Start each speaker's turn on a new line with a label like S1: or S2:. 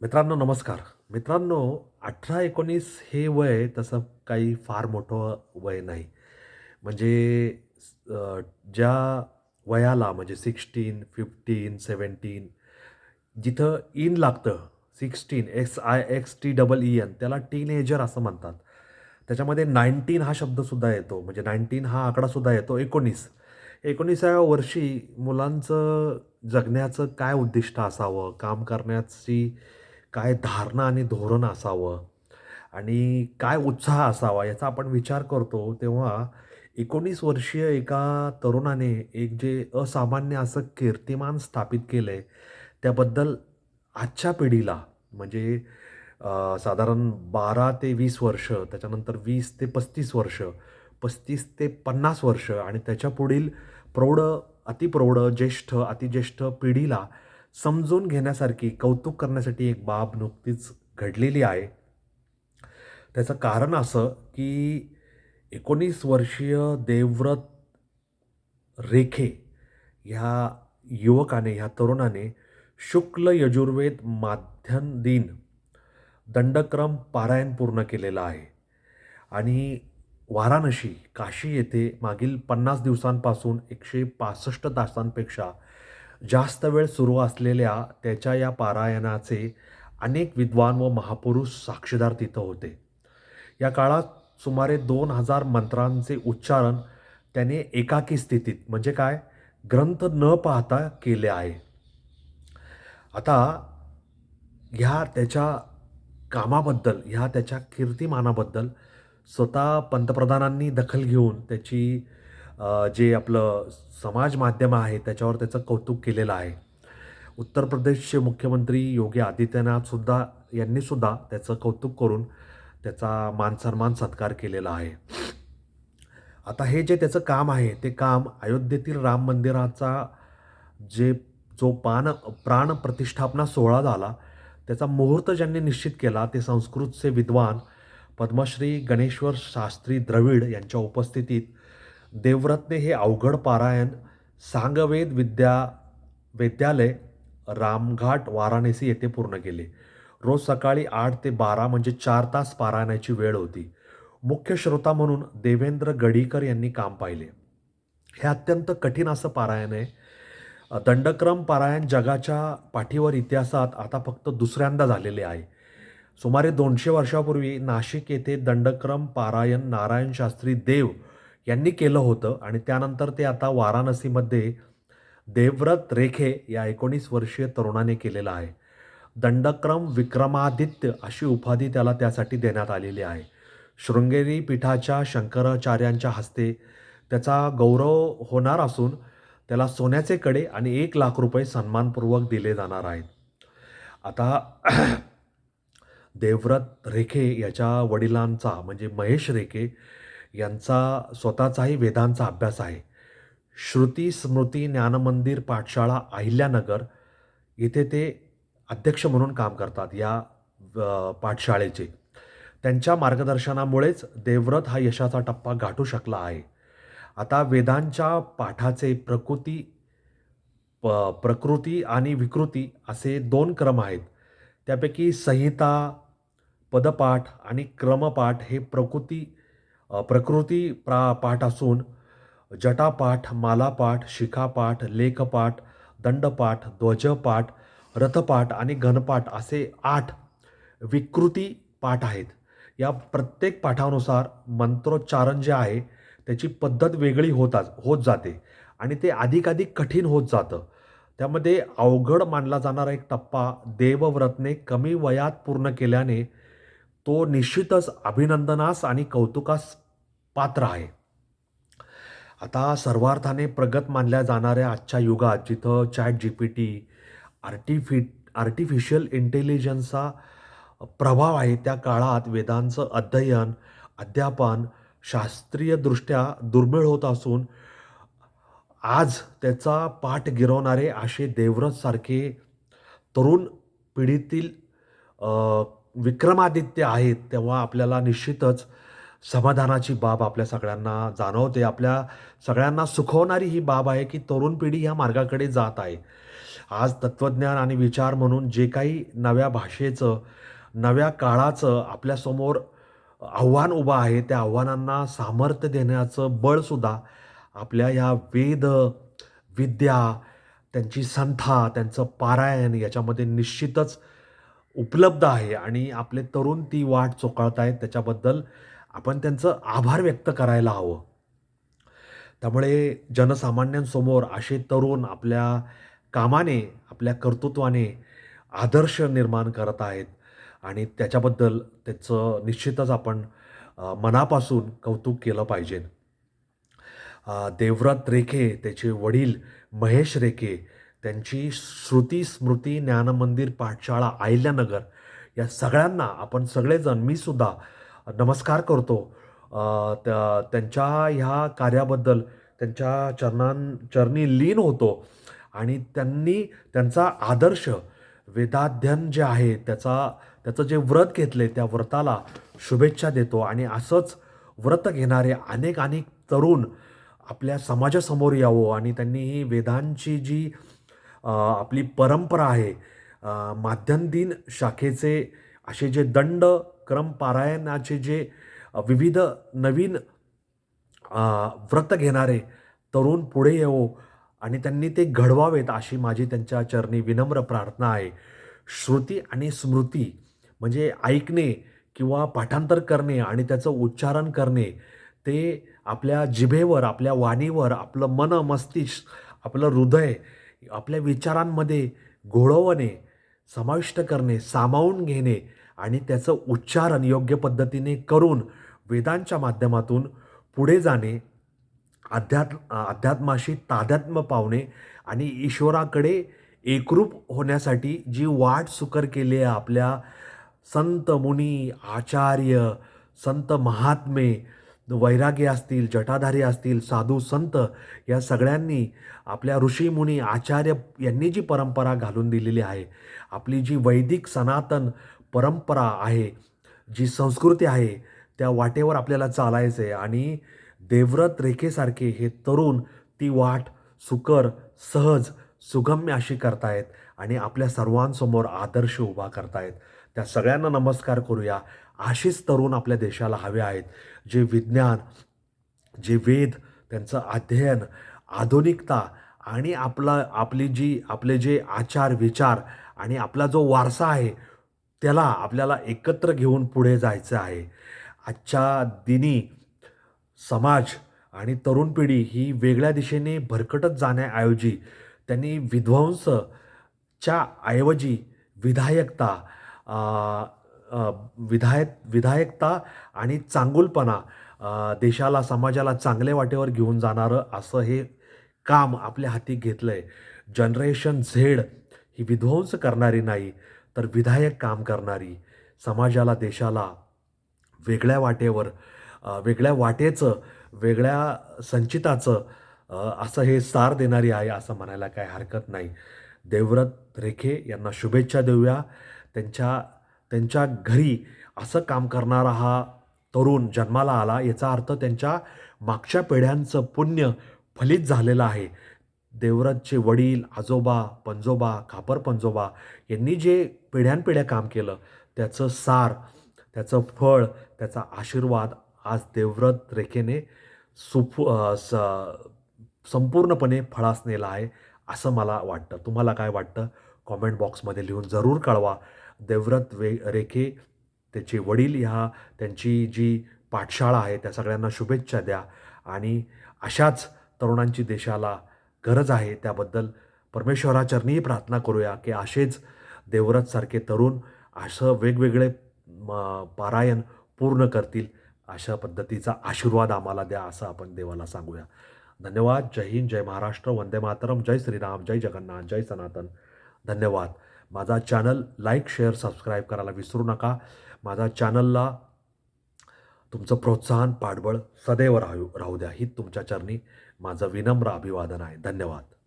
S1: मित्रांनो नमस्कार. मित्रांनो अठरा एकोणीस हे वय तसं काही फार मोठं वय नाही. म्हणजे ज्या वयाला म्हणजे सिक्स्टीन फिफ्टीन सेवन्टीन जिथं इन लागतं sixteen X I X T double E N त्याला टीनेजर असं म्हणतात. त्याच्यामध्ये नाईन्टीन हा शब्दसुद्धा येतो. म्हणजे नाईन्टीन हा आकडासुद्धा येतो. एकोणीस. एकोणीसाव्या वर्षी मुलांचं जगण्याचं काय उद्दिष्ट असावं? काम करण्याची काय धारणा आणि धोरण असावं आणि काय उत्साह असावा याचा आपण विचार करतो तेव्हा एकोणीस वर्षीय एका तरुणाने एक जे असामान्य असं कीर्तिमान स्थापित केलं आहे त्याबद्दल आजच्या पिढीला म्हणजे साधारण बारा ते वीस वर्ष त्याच्यानंतर वीस ते पस्तीस वर्ष पस्तीस ते पन्नास वर्ष आणि त्याच्या पुढील प्रौढ अतिप्रौढ ज्येष्ठ अतिज्येष्ठ पिढीला समजून घेण्यासारखी कौतुक करण्यासाठी एक बाब नुकतीच घडलेली आहे. त्याचं कारण असं की एकोणीस वर्षीय देवव्रत रेखे ह्या युवकाने ह्या तरुणाने शुक्ल यजुर्वेद माध्यम दिन दंडक्रम पारायण पूर्ण केलेला आहे. आणि वाराणसी काशी येथे मागील पन्नास दिवसांपासून एकशे पासष्ट तासांपेक्षा जास्त वेळ सुरू असलेल्या त्याच्या या पारायणाचे अनेक विद्वान व महापुरुष साक्षीदार तिथं होते. या काळात सुमारे दोन हजार मंत्रांचे उच्चारण त्याने एकाकी स्थितीत म्हणजे काय? ग्रंथ न पाहता केले आहे. आता ह्या त्याच्या कामाबद्दल ह्या त्याच्या कीर्तिमानाबद्दल स्वतः पंतप्रधानांनी दखल घेऊन त्याची जे आपलं समाज माध्यम आहे त्याच्यावर त्याचं कौतुक केलेलं आहे. उत्तर प्रदेशचे मुख्यमंत्री योगी आदित्यनाथसुद्धा यांनीसुद्धा त्याचं कौतुक करून त्याचा मानसन्मान सत्कार केलेला आहे. आता हे जे त्याचं काम आहे ते काम अयोध्येतील राम मंदिराचा जे जो पान प्राण प्रतिष्ठापना सोहळा झाला त्याचा मुहूर्त ज्यांनी निश्चित केला ते संस्कृतचे विद्वान पद्मश्री गणेश्वर शास्त्री द्रविड यांच्या उपस्थितीत देवरत्ने हे अवघड पारायण सांगवेद विद्या विद्यालय रामघाट वाराणसी येथे पूर्ण केले. रोज सकाळी आठ ते बारा म्हणजे चार तास पारायणाची वेळ होती. मुख्य श्रोता म्हणून देवेंद्र गडीकर यांनी काम पाहिले. हे अत्यंत कठीण असं पारायण आहे. दंडक्रम पारायण जगाच्या पाठीवर इतिहासात आता फक्त दुसऱ्यांदा झालेले आहे. सुमारे दोनशे वर्षापूर्वी नाशिक येथे दंडक्रम पारायण नारायण शास्त्री देव यांनी केलं होतं आणि त्यानंतर ते आता वाराणसीमध्ये देवव्रत रेखे या एकोणीस वर्षीय तरुणाने केलेलं आहे. दंडक्रम विक्रमादित्य अशी उपाधी त्याला त्यासाठी देण्यात आलेली आहे. शृंगेरी पीठाच्या शंकराचार्यांच्या हस्ते त्याचा गौरव होणार असून त्याला सोन्याचे कडे आणि एक लाख रुपये सन्मानपूर्वक दिले जाणार आहेत. आता देवव्रत रेखे याच्या वडिलांचा म्हणजे महेश रेखे यांचा स्वतःचाही वेदांचा अभ्यास आहे. श्रुती स्मृती ज्ञानमंदिर पाठशाळा अहिल्यानगर येथे ते अध्यक्ष म्हणून काम करतात या पाठशाळेचे. त्यांच्या मार्गदर्शनामुळेच देवव्रत हा यशाचा टप्पा गाठू शकला आहे. आता वेदांच्या पाठाचे प्रकृती प प्रकृती आणि विकृती असे दोन क्रम आहेत. त्यापैकी संहिता पदपाठ आणि क्रमपाठ हे प्रकृती प्रकृती प्रा पाठ असून जटापाठ मालापाठ शिखापाठ लेखपाठ दंडपाठ ध्वजपाठ रथपाठ आणि घनपाठ असे आठ विकृती पाठ आहेत. या प्रत्येक पाठानुसार मंत्रोच्चारण जे आहे त्याची पद्धत वेगळी होताच होत जाते आणि ते अधिकाधिक कठीण होत जातं. त्यामध्ये अवघड मानला जाणारा एक टप्पा देवव्रतने कमी वयात पूर्ण केल्याने तो निश्चितच अभिनंदनास आणि कौतुकास पात्र आहे. आता सर्वार्थाने प्रगत मानल्या जाणाऱ्या आजच्या युगात जिथं चॅट जी पी टी आर्टिफि आर्टिफिशियल इंटेलिजन्सचा प्रभाव आहे त्या काळात वेदांचं अध्ययन अध्यापन शास्त्रीयदृष्ट्या दुर्मिळ होत असून आज त्याचा पाठ गिरवणारे असे देवव्रतसारखे तरुण पिढीतील विक्रमादित्य आहेत तेव्हा आपल्याला निश्चितच समाधानाची बाब आपल्या सगळ्यांना जाणवते. आपल्या सगळ्यांना सुखवणारी ही बाब आहे की तरुण पिढी ह्या मार्गाकडे जात आहे. आज तत्त्वज्ञान आणि विचार म्हणून जे काही नव्या भाषेचं नव्या काळाचं आपल्यासमोर आव्हान उभं आहे त्या आव्हानांना सामर्थ्य देण्याचं बळसुद्धा आपल्या या वेद विद्या त्यांची संथा त्यांचं पारायण याच्यामध्ये निश्चितच उपलब्ध आहे. आणि आपले तरुण ती वाट चोकाळत आहेत त्याच्याबद्दल आपण त्यांचं आभार व्यक्त करायला हवं. त्यामुळे जनसामान्यांसमोर असे तरुण आपल्या कामाने आपल्या कर्तृत्वाने आदर्श निर्माण करत आहेत आणि त्याच्याबद्दल त्याचं निश्चितच आपण मनापासून कौतुक केलं पाहिजे. देवव्रत रेखे त्याचे वडील महेश रेखे त्यांची श्रुती स्मृती ज्ञानमंदिर पाठशाळा आयल्यानगर या सगळ्यांना आपण सगळेजण मीसुद्धा सुद्धा नमस्कार करतो. त्या त्यांच्या ह्या कार्याबद्दल त्यांच्या चरणां चरणी लीन होतो आणि त्यांनी त्यांचा आदर्श वेदाध्ययन जे आहे त्याचा त्याचं जे व्रत घेतले त्या व्रताला शुभेच्छा देतो आणि असंच व्रत घेणारे अनेक अनेक तरुण आपल्या समाजासमोर यावं आणि त्यांनी ही वेदांची जी आपली परंपरा आहे माध्यम दिन शाखेचे असे जे दंड क्रम पारायणाचे जे विविध नवीन व्रत घेणारे तरुण पुढे येवो आणि त्यांनी ते घडवावेत अशी माझी त्यांच्या चरणी विनम्र प्रार्थना आहे. श्रुती आणि स्मृती म्हणजे ऐकणे किंवा पाठांतर करणे आणि त्याचं उच्चारण करणे ते आपल्या जिभेवर आपल्या वाणीवर आपलं मन मस्तिष्क आपलं हृदय आपल्या विचारांमध्ये घोळवणे समाविष्ट करणे सामावून घेणे आणि त्याचं उच्चारण योग्य पद्धतीने करून वेदांच्या माध्यमातून पुढे जाणे अध्यात्म अध्यात्माशी तादात्म्य पावणे आणि ईश्वराकडे एकरूप होण्यासाठी जी वाट सुकर केली आहे आपल्या संत मुनी आचार्य संत महात्मे वैरागी असतील जटाधारी असतील साधू संत या सगळ्यांनी आपल्या ऋषीमुनी आचार्य यांनी जी परंपरा घालून दिलेली आहे आपली जी वैदिक सनातन परंपरा आहे जी संस्कृती आहे त्या वाटेवर आपल्याला चालायचं आहे आणि देवव्रत रेखेसारखे हे तरुण ती वाट सुकर सहज सुगम्य अशी करतायत आणि आपल्या सर्वांसमोर आदर्श उभा करतायत. त्या सगळ्यांना नमस्कार करूया. अशीच तरुण आपल्या देशाला हवे आहेत जे विज्ञान जे वेद त्यांचं अध्ययन आधुनिकता आणि आपला आपली जी आपले जे आचार विचार आणि आपला जो वारसा आहे त्याला आपल्याला एकत्र घेऊन पुढे जायचं आहे. आजच्या दिनी समाज आणि तरुण पिढी ही वेगळ्या दिशेने भरकटत जाण्याऐवजी त्यांनी विध्वंसच्या ऐवजी विधायकता विधायक विधायकता आणि चांगुलपणा देशाला समाजाला चांगल्या वाटेवर घेऊन जाणारं असं हे काम आपल्या हाती घेतलं आहे जनरेशन झेड ही विध्वंस करणारी नाही. तर विधायक काम करणारी समाजाला देशाला वेगळ्या वाटेवर वेगळ्या वाटेचं वेगळ्या संचिताचं असं हे सार देणारी आहे असं म्हणायला काय हरकत नाही. देवव्रत रेखे यांना शुभेच्छा देऊया. त्यांच्या त्यांच्या घरी असं काम करणारा हा तरुण जन्माला आला. याचा अर्थ त्यांच्या मागच्या पिढ्यांचं पुण्य फलित झालेलं आहे. देवव्रतचे वडील आजोबा पंजोबा खापर पंजोबा यांनी जे पिढ्यानपिढ्या काम केलं त्याचं सार त्याचं फळ त्याचा आशीर्वाद आज देवव्रत रेखेने सुफ स संपूर्णपणे फळास नेला आहे असं मला वाटतं. तुम्हाला काय वाटतं? कॉमेंट बॉक्समध्ये लिहून जरूर कळवा. देवव्रत वे रेखे त्याचे वडील ह्या त्यांची जी पाठशाळा आहे त्या सगळ्यांना शुभेच्छा द्या. आणि अशाच तरुणांची देशाला गरज आहे त्याबद्दल परमेश्वराचरणीही प्रार्थना करूया की असेच देवव्रतसारखे तरुण असं वेगवेगळे म, पारायण पूर्ण करतील अशा पद्धतीचा आशीर्वाद आम्हाला द्या असं आपण देवाला सांगूया. धन्यवाद. जय हिंद जय महाराष्ट्र. वंदे मातरम. जय श्रीराम. जय जगन्नाथ. जय सनातन. धन्यवाद. माझा चॅनल लाईक शेअर सबस्क्राईब करायला विसरू नका. माझा चॅनलला तुमचं प्रोत्साहन पाठबळ सदैव राहू राहू द्या. ही तुमच्या चरणी माझं विनम्र अभिवादन आहे. धन्यवाद.